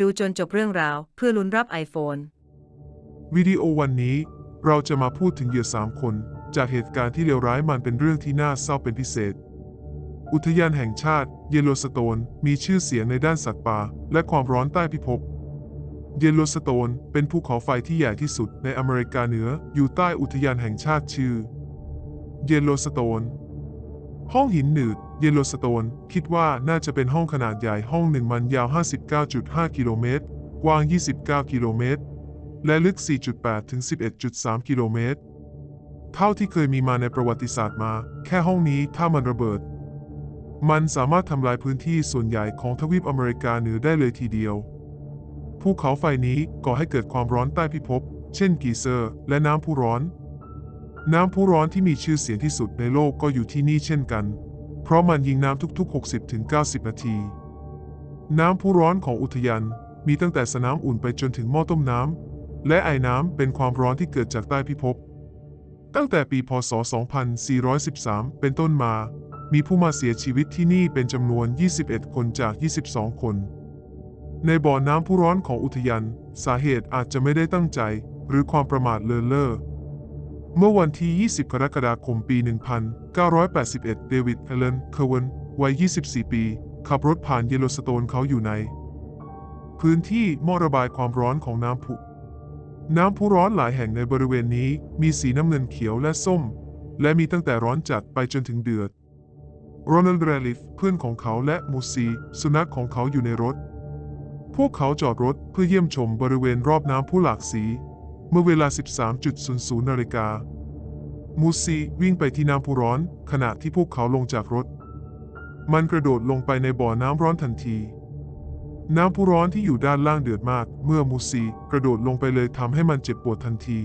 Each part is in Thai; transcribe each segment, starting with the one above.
ดูจนจบเรื่องราวเพื่อลุ้นรับ iPhone วิดีโอวันนี้เราจะมาพูดถึงเหยื่อ 3 คน จากเหตุการณ์ที่เลวร้ายมันเป็นเรื่องที่น่าเศร้าเป็นพิเศษ อุทยานแห่งชาติเยลโลสโตนมีชื่อเสียงในด้านสัตว์ป่าและความร้อนใต้พิภพเยลโลสโตนเป็นภูเขาไฟที่ใหญ่ที่สุดในอเมริกาเหนืออยู่ใต้อุทยานแห่งชาติชื่อเยลโลสโตน ห้องหินหนืดเยลโลสโตนคิดว่าน่าจะเป็นห้องขนาดใหญ่ห้องหนึ่งมันยาว 59.5 กิโลเมตร กว้าง 29 กิโลเมตร และลึก 4.8 ถึง 11.3 กิโลเมตร เท่าที่เคยมีมาในประวัติศาสตร์มา แค่ห้องนี้ถ้ามันระเบิด มันสามารถทำลายพื้นที่ส่วนใหญ่ของทวีปอเมริกาเหนือได้เลยทีเดียว ภูเขาไฟนี้ก่อให้เกิดความร้อนใต้พิภพ เช่นกีเซอร์ และน้ำพุร้อน น้ำพุร้อนที่มีชื่อเสียงที่สุดในโลกก็อยู่ที่นี่เช่นกัน เพราะมันยิงน้ำทุกๆ 60-90 นาที น้ำพุร้อนของอุทยานมีตั้งแต่สนามอุ่นไปจนถึงหม้อต้มน้ำและไอ้น้ำเป็นความร้อนที่เกิดจากใต้พิภพ ตั้งแต่ปีพศ 2413 เป็นต้นมา มีผู้มาเสียชีวิตที่นี่เป็นจำนวน 21 คนจาก 22 คน ในบ่อน้ำผู้ร้อนของอุทยานสาเหตุอาจจะไม่ได้ตั้งใจ หรือความประมาทเลินเล่อ เมื่อวันที่ 20 กรกฎาคม ปี 1981 เดวิดเอเลนเคอร์เวนวัย 24 ปี ขับรถผ่านเยลโลสโตนเขาอยู่ใน พื้นที่หม้อระบายความร้อนของน้ำพุ น้ำพุร้อนหลายแห่งในบริเวณนี้มีสีน้ำเงินเขียวและส้ม และมีตั้งแต่ร้อนจัดไปจนถึงเดือดโรนัลด์เรลิฟเพื่อนของเขาและมูซี สุนัขของเขาอยู่ในรถ พวกเขาจอดรถเพื่อเยี่ยมชมบริเวณรอบน้ำพุหลากสี เมื่อเวลา 13.00 นาฬิกา มูซีวิ่งไปที่น้ำพุร้อน ขณะที่พวกเขาลงจากรถ มันกระโดดลงไปในบ่อน้ำร้อนทันที น้ำพุร้อนที่อยู่ด้านล่างเดือดมาก เมื่อมูซีกระโดดลงไปเลยทำให้มันเจ็บปวดทันที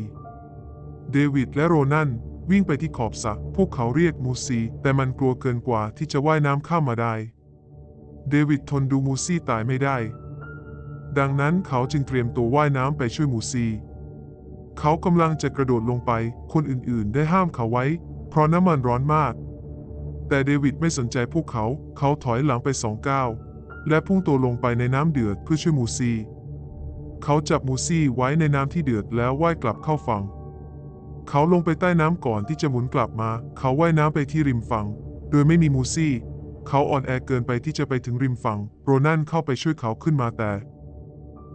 เดวิดและโรนันวิ่งไปที่ขอบสระ พวกเขาเรียกมูซี แต่มันกลัวเกินกว่าที่จะว่ายน้ำข้ามมาได้ เดวิดทนดูมูซีตายไม่ได้ ดังนั้นเขาจึงเตรียมตัวว่ายน้ำไปช่วยมูซี เขากำลังจะกระโดดลงไป คนอื่นๆ ได้ห้ามเขาไว้ เพราะน้ำมันร้อนมาก แต่เดวิดไม่สนใจพวกเขา เขาถอยหลังไปสองก้าว และพุ่งตัวลงไปในน้ำเดือดเพื่อช่วยมูซี เขาจับมูซี่ไว้ในน้ำที่เดือดแล้วว่ายกลับเข้าฝั่ง เขาลงไปใต้น้ำก่อนที่จะหมุนกลับมา เขาว่ายน้ำไปที่ริมฝั่ง โดยไม่มีมูซี่ เขาอ่อนแอเกินไปที่จะไปถึงริมฝั่ง โรนันเข้าไปช่วยเขาขึ้นมาแต่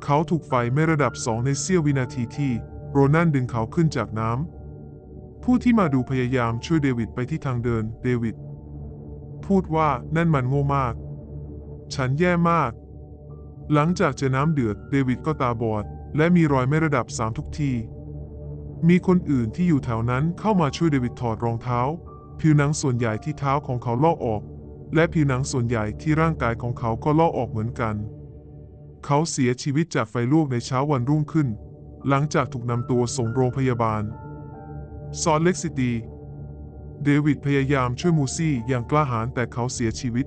เขาถูกไฟไม่ระดับสองในเสี้ยววินาทีที่ โรนันดึงเขาขึ้นจากน้ำ ผู้ที่มาดูพยายามช่วยเดวิดไปที่ทางเดิน เดวิด พูดว่านั่นมันโง่มาก ฉันแย่มาก หลังจากเจอน้ำเดือด เดวิดก็ตาบอด และมีรอยไม่ระดับสามทุกที มีคนอื่นที่อยู่แถวนั้นเข้ามาช่วยเดวิดถอดรองเท้า ผิวหนังส่วนใหญ่ที่เท้าของเขาลอกออก และผิวหนังส่วนใหญ่ที่ร่างกายของเขาก็ลอกออกเหมือนกัน เขาเสียชีวิตจากไฟลวกในเช้าวันรุ่งขึ้น หลังจากถูกนำตัวส่งโรงพยาบาล ซอลเล็กซิตี เดวิดพยายามช่วยมูซี่อย่างกล้าหาญแต่เขาเสียชีวิต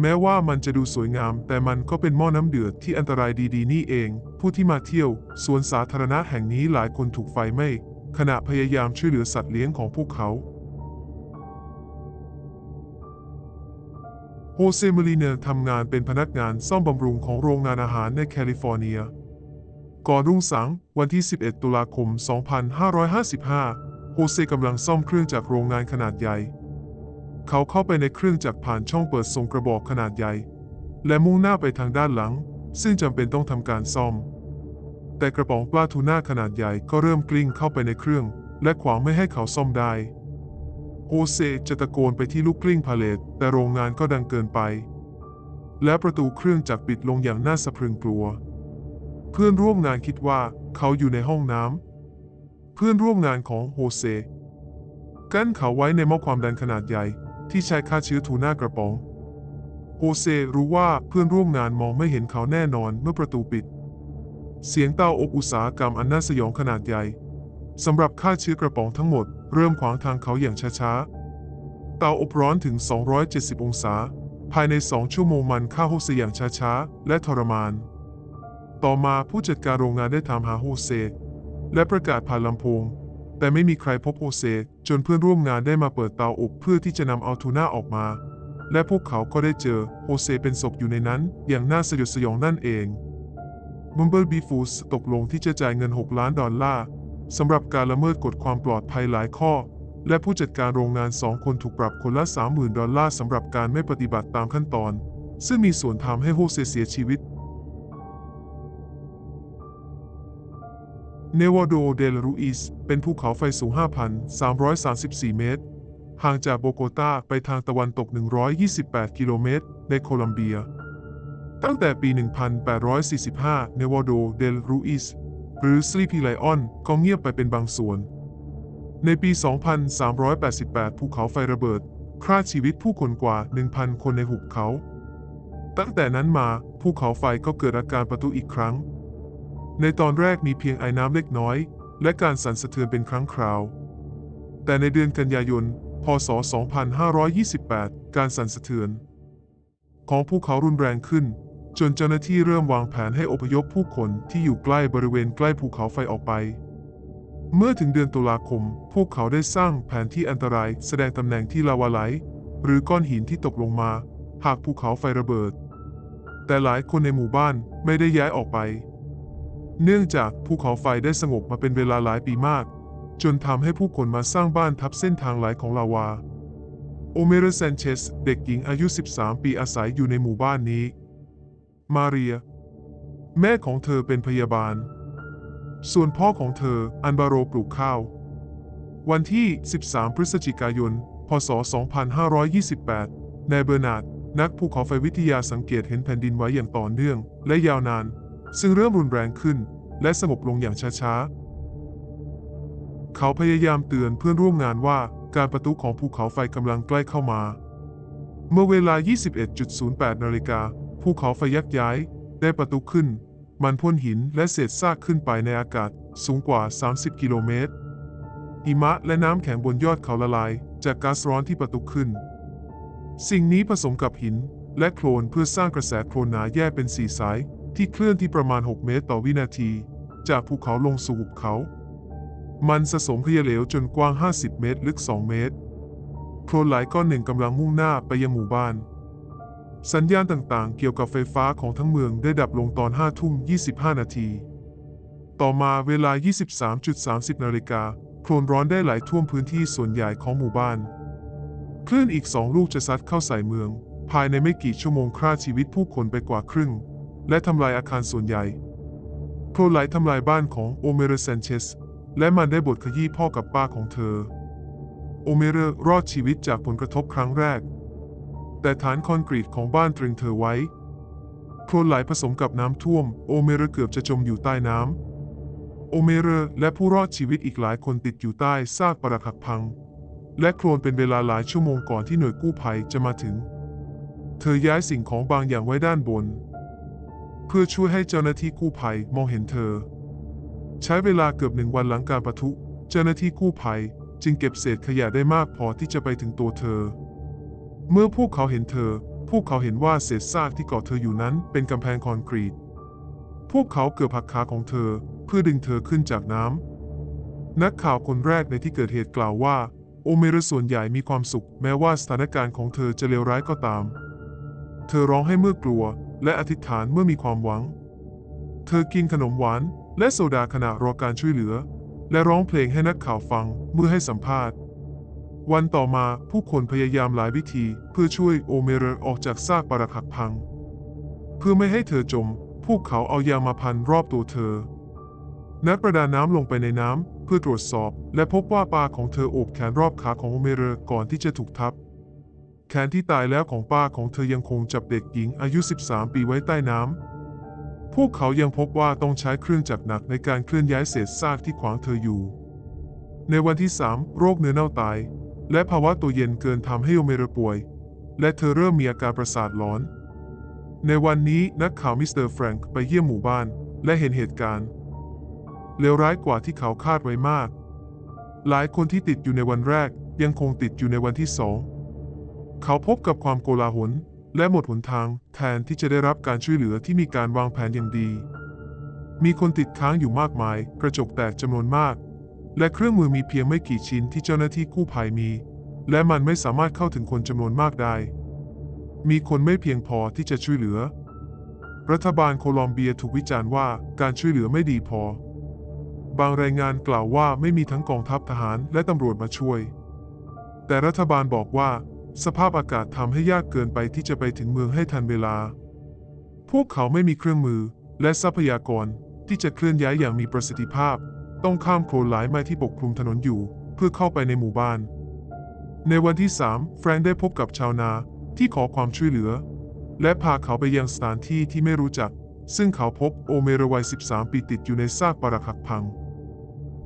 แม้ว่ามันจะดูสวยงาม แต่มันก็เป็นหม้อน้ำเดือดที่อันตรายดีๆ นี่เอง ผู้ที่มาเที่ยวสวนสาธารณะแห่งนี้หลายคนถูกไฟไหม้ขณะพยายามช่วยเหลือสัตว์เลี้ยงของพวกเขาโฮเซมลีเนอร์ทำงานเป็นพนักงานซ่อมบำรุงของโรงงานอาหารในแคลิฟอร์เนีย ก่อนรุ่งสางวันที่ 11 ตุลาคม 2555 โฮเซกำลังซ่อมเครื่องจักรโรงงานขนาดใหญ่ เขาเข้าไปในเครื่องจักรผ่านช่องเปิดทรงกระบอกขนาดใหญ่ และมุ่งหน้าไปทางด้านหลัง ซึ่งจำเป็นต้องทำการซ่อม แต่กระป๋องปลาทูน่าขนาดใหญ่ก็เริ่มกลิ้งเข้าไปในเครื่อง และขวางไม่ให้เขาซ่อมได้ โฮเซจะตะโกนไปที่ลูกกลิ้งพาเลตแต่โรงงานก็ดังเกินไป และประตูเครื่องจักรปิดลงอย่างน่าสะพรึงกลัว เพื่อนร่วมงานคิดว่าเขาอยู่ในห้องน้ำ เพื่อนร่วมงานของโฮเซกั้นเขาไว้ในหม้อความดันขนาดใหญ่ ที่ใช้ฆ่าเชื้อทูน่ากระป๋อง โฮเซรู้ว่าเพื่อนร่วมงานมองไม่เห็นเขาแน่นอนเมื่อประตูปิด เสียงเตาอบอุตสาหกรรมอันน่าสยองขนาดใหญ่สำหรับฆ่าเชื้อกระป๋องทั้งหมด เริ่มขวางทางเขาอย่างช้าๆ เตาอบร้อนถึง 270 องศา ภายใน2ชั่วโมงมันฆ่าโฮเซอย่างช้าๆ และทรมาน ต่อมาผู้จัดการโรงงานได้ถามหาโฮเซ และประกาศผ่านลำโพง แต่ไม่มีใครพบโฮเซ จนเพื่อนร่วมงานได้มาเปิดเตาอบเพื่อที่จะนำเอาทูน่าออกมา และพวกเขาก็ได้เจอโฮเซเป็นศพอยู่ในนั้น อย่างน่าสยดสยองนั่นเอง Bumblebee Foods ตกลงที่จะจ่ายเงิน 6 ล้านดอลลาร์สำหรับการละเมิดกฎความปลอดภัยหลายข้อ และผู้จัดการโรงงาน 2 คนถูกปรับคนละ 30,000 ดอลลาร์สำหรับการไม่ปฏิบัติตามขั้นตอน ซึ่งมีส่วนทำให้โฮเซเสียชีวิต เนวาโดเดลรูอิสเป็นภูเขาไฟสูง 5,334 เมตร ห่างจากโบโกตาไปทางตะวันตก 128 กิโลเมตร ในโคลัมเบีย ตั้งแต่ปี 1845 เนวาโดเดลรูอิสหรือ Sleepy Lion ก็เงียบไปเป็นบางส่วน ในปี 2388 ภูเขาไฟระเบิดฆ่าชีวิตผู้คนกว่า 1,000 คนในหุบเขา ตั้งแต่นั้นมาภูเขาไฟก็เกิดอาการประทุอีกครั้ง ในตอนแรกมีเพียงไอ้น้ำเล็กน้อย และการสั่นสะเทือนเป็นครั้งคราว แต่ในเดือนกันยายน พศ 2528 การสั่นสะเทือน ของภูเขารุนแรงขึ้น จนเจ้าหน้าที่เริ่มวางแผนให้อพยพผู้คนที่อยู่ใกล้บริเวณใกล้ภูเขาไฟออกไป เมื่อถึงเดือนตุลาคม พวกเขาได้สร้างแผนที่อันตรายแสดงตำแหน่งที่ลาวาไหล หรือก้อนหินที่ตกลงมา หากภูเขาไฟระเบิด แต่หลายคนในหมู่บ้านไม่ได้ย้ายออกไป เนื่องจากภูเขาไฟได้สงบมาเป็นเวลาหลายปีมาก จนทำให้ผู้คนมาสร้างบ้านทับเส้นทางไหลของลาวา โอเมเรเซนเชส เด็กหญิงอายุ 13 ปีอาศัยอยู่ในหมู่บ้านนี้ มาเรีย แม่ของเธอเป็นพยาบาล ส่วนพ่อของเธอ อันบาโรปลูกข้าว วันที่ 13 พฤศจิกายน พศ 2528 นายเบอร์นาร์ดนักภูเขาไฟวิทยาสังเกตเห็นแผ่นดินไหวอย่างต่อเนื่อง และยาวนาน ซึ่งเริ่มรุนแรงขึ้น และสงบลงอย่างช้าๆ เขาพยายามเตือนเพื่อนร่วมงานว่าการประทุของภูเขาไฟกำลังใกล้เข้ามา เมื่อเวลา 21.08 นาฬิกา ภูเขาไฟยักย้าย ได้ประทุขึ้น มันพ่นหินและเศษซากขึ้นไปในอากาศสูงกว่า 30 กิโลเมตรหิมะและน้ำแข็งบนยอดเขาละลาย จากก๊าซร้อนที่ประทุขึ้น สิ่งนี้ผสมกับหินและโคลนเพื่อสร้างกระแสโคลนหนาแยกเป็นสีสาย ที่เคลื่อนที่ประมาณ 6 เมตรต่อวินาที จากภูเขาลงสู่หุบเขา มันสะสมขยะเหลวจนกว้าง 50 เมตร ลึก 2 เมตรโคลนหลายก้อนหนึ่งกำลังมุ่งหน้าไปยังหมู่บ้าน สัญญาณต่างๆ เกี่ยวกับไฟฟ้าของทั้งเมืองได้ดับลงตอน5ทุ่ม 25 นาที ต่อมาเวลา 23.30 นาฬิกาโคลนร้อนได้ไหลท่วมพื้นที่ส่วนใหญ่ของหมู่บ้าน คลื่นอีกสองลูกจะซัดเข้าใส่เมือง ภายในไม่กี่ชั่วโมงฆ่าชีวิตผู้คนไปกว่าครึ่ง และทำลายอาคารส่วนใหญ่โคลไลทำลายบ้านของโอเมเรเซนเชสและมันได้บทขยี้พ่อกับป้าของเธอ โอเมเรรอดชีวิตจากผลกระทบครั้งแรก แต่ฐานคอนกรีตของบ้านตรึงเธอไว้โคลนไหลผสมกับน้ำท่วม โอเมเรเกือบจะจมอยู่ใต้น้ำ โอเมเรและผู้รอดชีวิตอีกหลายคนติดอยู่ใต้ซากปรักหักพัง และโคลนเป็นเวลาหลายชั่วโมงก่อนที่หน่วยกู้ภัยจะมาถึง เธอย้ายสิ่งของบางอย่างไว้ด้านบน เพื่อช่วยให้เจ้าหน้าที่กู้ภัยมองเห็นเธอ ใช้เวลาเกือบหนึ่งวันหลังการประทุ เจ้าหน้าที่กู้ภัยจึงเก็บเศษขยะได้มากพอที่จะไปถึงตัวเธอ เมื่อพวกเขาเห็นเธอ พวกเขาเห็นว่าเศษซากที่เกาะเธออยู่นั้นเป็นกำแพงคอนกรีต พวกเขาเกือบหักขาของเธอเพื่อดึงเธอขึ้นจากน้ำ นักข่าวคนแรกในที่เกิดเหตุกล่าวว่า โอเมรส่วนใหญ่มีความสุข แม้ว่าสถานการณ์ของเธอจะเลวร้ายก็ตาม เธอร้องให้เมื่อกลัว และอธิษฐานเมื่อมีความหวัง เธอกินขนมหวานและโซดาขณะรอการช่วยเหลือ และร้องเพลงให้นักข่าวฟังเมื่อให้สัมภาษณ์ วันต่อมาผู้คนพยายามหลายวิธีเพื่อช่วยโอเมเรออกจากซากปรักหักพัง เพื่อไม่ให้เธอจม พวกเขาเอายางมาพันรอบตัวเธอ นักประดาน้ำลงไปในน้ำเพื่อตรวจสอบ และพบว่าปลาของเธอโอบแขนรอบขาของโอเมเรก่อนที่จะถูกทับ แขนที่ตายแล้วของป้าของเธอยังคงจับเด็กหญิงอายุ 13 ปีไว้ใต้น้ำ พวกเขายังพบว่าต้องใช้เครื่องจักรหนักในการเคลื่อนย้ายเศษซากที่ขวางเธออยู่ ในวันที่ 3 โรคเนื้อเน่าตาย และภาวะตัวเย็นเกินทำให้โอเมรป่วย และเธอเริ่มมีอาการประสาทหลอน ในวันนี้นักข่าวมิสเตอร์แฟรงค์ไปเยี่ยมหมู่บ้านและเห็นเหตุการณ์เลวร้ายกว่าที่เขาคาดไว้มาก หลายคนที่ติดอยู่ในวันแรกยังคงติดอยู่ในวันที่สอง เขาพบกับความโกลาหลและหมดหนทางแทนที่จะได้รับการช่วยเหลือที่มีการวางแผนอย่างดี มีคนติดค้างอยู่มากมาย กระจกแตกจำนวนมาก และเครื่องมือมีเพียงไม่กี่ชิ้นที่เจ้าหน้าที่กู้ภัยมี และมันไม่สามารถเข้าถึงคนจำนวนมากได้ มีคนไม่เพียงพอที่จะช่วยเหลือ รัฐบาลโคลอมเบียถูกวิจารณ์ว่าการช่วยเหลือไม่ดีพอ บางรายงานกล่าวว่าไม่มีทั้งกองทัพทหารและตำรวจมาช่วย แต่รัฐบาลบอกว่า สภาพอากาศทำให้ยากเกินไปที่จะไปถึงเมืองให้ทันเวลา พวกเขาไม่มีเครื่องมือและทรัพยากรที่จะเคลื่อนย้ายอย่างมีประสิทธิภาพ ต้องข้ามโคลนหลายไม้ที่ปกคลุมถนนอยู่ เพื่อเข้าไปในหมู่บ้าน ในวันที่ 3 แฟรงค์ได้พบกับชาวนาที่ขอความช่วยเหลือ และพาเขาไปยังสถานที่ที่ไม่รู้จัก ซึ่งเขาพบโอเมรวัย 13 ปีติดอยู่ในซากปรักหักพัง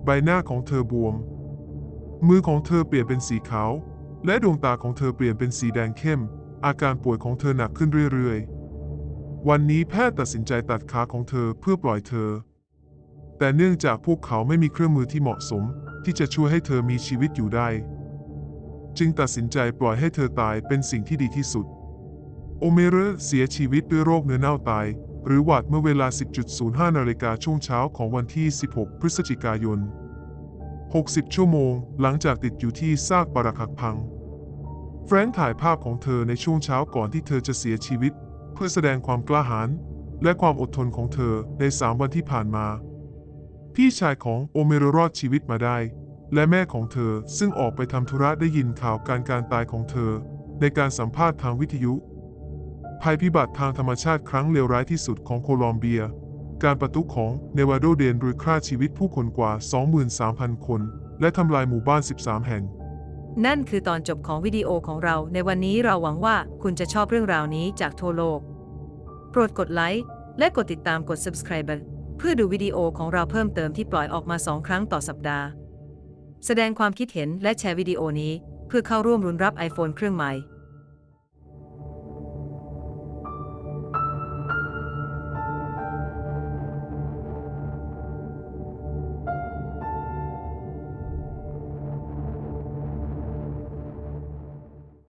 ใบหน้าของเธอบวม มือของเธอเปลี่ยนเป็นสีขาว และดวงตาของเธอเปลี่ยนเป็นสีแดงเข้ม อาการป่วยของเธอหนักขึ้นเรื่อยๆ วันนี้แพทย์ตัดสินใจตัดขาของเธอเพื่อปล่อยเธอ แต่เนื่องจากพวกเขาไม่มีเครื่องมือที่เหมาะสม ที่จะช่วยให้เธอมีชีวิตอยู่ได้ จึงตัดสินใจปล่อยให้เธอตายเป็นสิ่งที่ดีที่สุด โอเมเรเสียชีวิตด้วยโรคเนื้อเน่าตาย หรือหวัดเมื่อเวลา 10.05 นาฬิกาช่วงเช้าของวันที่ 16 พฤศจิกายน 60 ชั่วโมง หลังจากติดอยู่ที่ซากปรักหักพัง แฟรงค์ถ่ายภาพของเธอในช่วงเช้าก่อนที่เธอจะเสียชีวิต เพื่อแสดงความกล้าหาญและความอดทนของเธอใน3วันที่ผ่านมา พี่ชายของโอเมโรรอดชีวิตมาได้ และแม่ของเธอซึ่งออกไปทำธุระได้ยินข่าวการการตายของเธอ ในการสัมภาษณ์ทางวิทยุ ภัยพิบัติทางธรรมชาติครั้งเลวร้ายที่สุดของโคลอมเบีย การประทุของเนวาโดเดนโดยฆ่าชีวิตผู้คนกว่า 23,000 คน และทำลายหมู่บ้าน 13 แห่ง นั่นคือตอนจบของวิดีโอของเราในวันนี้เราหวังว่าคุณจะชอบเรื่องราวนี้จากทั่วโลก โปรดกดไลค์และกดติดตามกด subscribe เพื่อดูวิดีโอของเราเพิ่มเติมที่ปล่อยออกมา2ครั้งต่อสัปดาห์ แสดงความคิดเห็นและแชร์วิดีโอนี้ เพื่อเข้าร่วมรุนรับ iPhone เครื่องใหม่